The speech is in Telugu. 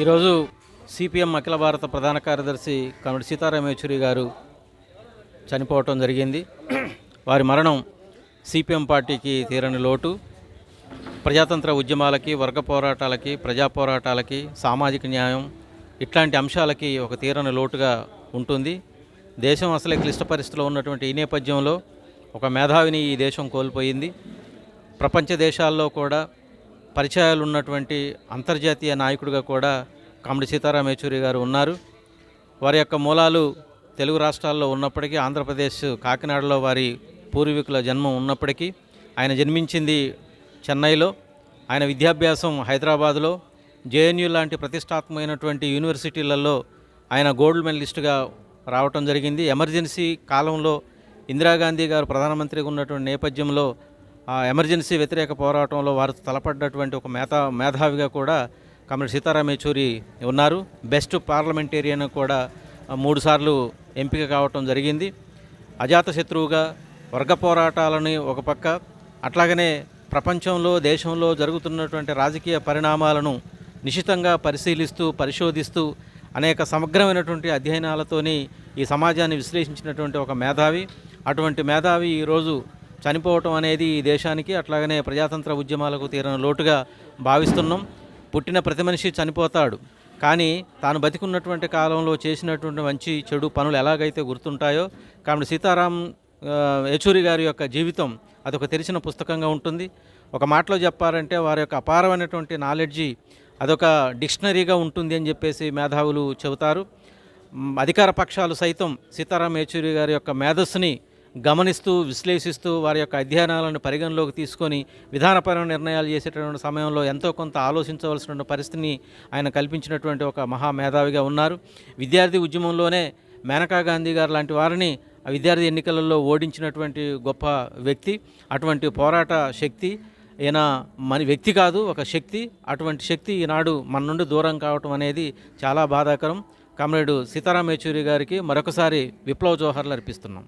ఈరోజు సిపిఎం అఖిల భారత ప్రధాన కార్యదర్శి కమిడి సీతారాం యేచూరి గారు చనిపోవటం జరిగింది. వారి మరణం సిపిఎం పార్టీకి తీరని లోటు. ప్రజాతంత్ర ఉద్యమాలకి వర్గ పోరాటాలకి ప్రజా పోరాటాలకి సామాజిక న్యాయం ఇట్లాంటి అంశాలకి ఒక తీరని లోటుగా ఉంటుంది. దేశం అసలే క్లిష్ట పరిస్థితిలో ఉన్నటువంటి ఈ నేపథ్యంలో ఒక మేధావిని ఈ దేశం కోల్పోయింది. ప్రపంచ దేశాల్లో కూడా పరిచయాలు ఉన్నటువంటి అంతర్జాతీయ నాయకుడిగా కూడా కమిడి సీతారాం యేచూరి గారు ఉన్నారు. వారి యొక్క మూలాలు తెలుగు రాష్ట్రాల్లో ఉన్నప్పటికీ ఆంధ్రప్రదేశ్ కాకినాడలో వారి పూర్వీకుల జన్మం ఉన్నప్పటికీ ఆయన జన్మించింది చెన్నైలో ఆయన విద్యాభ్యాసం హైదరాబాద్లో జేఎన్యూ లాంటి ప్రతిష్టాత్మకమైనటువంటి యూనివర్సిటీలలో ఆయన గోల్డ్ మెడలిస్టుగా రావటం జరిగింది. ఎమర్జెన్సీ కాలంలో ఇందిరాగాంధీ గారు ప్రధానమంత్రిగా ఉన్నటువంటి నేపథ్యంలో ఎమర్జెన్సీ వ్యతిరేక పోరాటంలో వారు తలపడ్డటువంటి ఒక మేధా మేధావిగా కూడా కమిడి సీతారాం యేచూరి ఉన్నారు. బెస్ట్ పార్లమెంటేరియన్ కూడా మూడుసార్లు ఎంపిక కావటం జరిగింది. అజాతశత్రువుగా వర్గ పోరాటాలని ఒక పక్క అట్లాగనే ప్రపంచంలో దేశంలో జరుగుతున్నటువంటి రాజకీయ పరిణామాలను నిశితంగా పరిశీలిస్తూ పరిశోధిస్తూ అనేక సమగ్రమైనటువంటి అధ్యయనాలతోని ఈ సమాజాన్ని విశ్లేషించినటువంటి ఒక మేధావి. అటువంటి మేధావి ఈరోజు చనిపోవటం అనేది ఈ దేశానికి అట్లాగనే ప్రజాతంత్ర ఉద్యమాలకు తీరని లోటుగా భావిస్తున్నాం. పుట్టిన ప్రతి మనిషి చనిపోతాడు. కానీ తాను బతికున్నటువంటి కాలంలో చేసినటువంటి మంచి చెడు పనులు ఎలాగైతే గుర్తుంటాయో కాబట్టి సీతారాం యచూరి యేచూరి గారి యొక్క జీవితం అదొక తెరిచిన పుస్తకంగా ఉంటుంది. ఒక మాటలో చెప్పారంటే వారి యొక్క అపారమైనటువంటి నాలెడ్జి అదొక డిక్షనరీగా ఉంటుంది అని చెప్పేసి మేధావులు చెబుతారు. అధికార పక్షాలు సైతం సీతారాం యేచూరి గారి యొక్క మేధస్సుని గమనిస్తూ విశ్లేషిస్తూ వారి యొక్క అధ్యయనాలను పరిగణలోకి తీసుకొని విధానపరమైన నిర్ణయాలు చేసేటటువంటి సమయంలో ఎంతో కొంత ఆలోచించవలసిన పరిస్థితిని ఆయన కల్పించినటువంటి ఒక మహా మేధావిగా ఉన్నారు. విద్యార్థి ఉద్యమంలోనే మేనకా గాంధీ గారు లాంటి వారిని ఆ విద్యార్థి ఎన్నికలలో ఓడించినటువంటి గొప్ప వ్యక్తి అటువంటి పోరాట శక్తి ఈయన మన వ్యక్తి కాదు ఒక శక్తి అటువంటి శక్తి ఈనాడు మన నుండి దూరం కావటం అనేది చాలా బాధాకరం. కామ్రేడు సీతారాం యేచూరి గారికి మరొకసారి విప్లవ జోహర్లు అర్పిస్తున్నాం.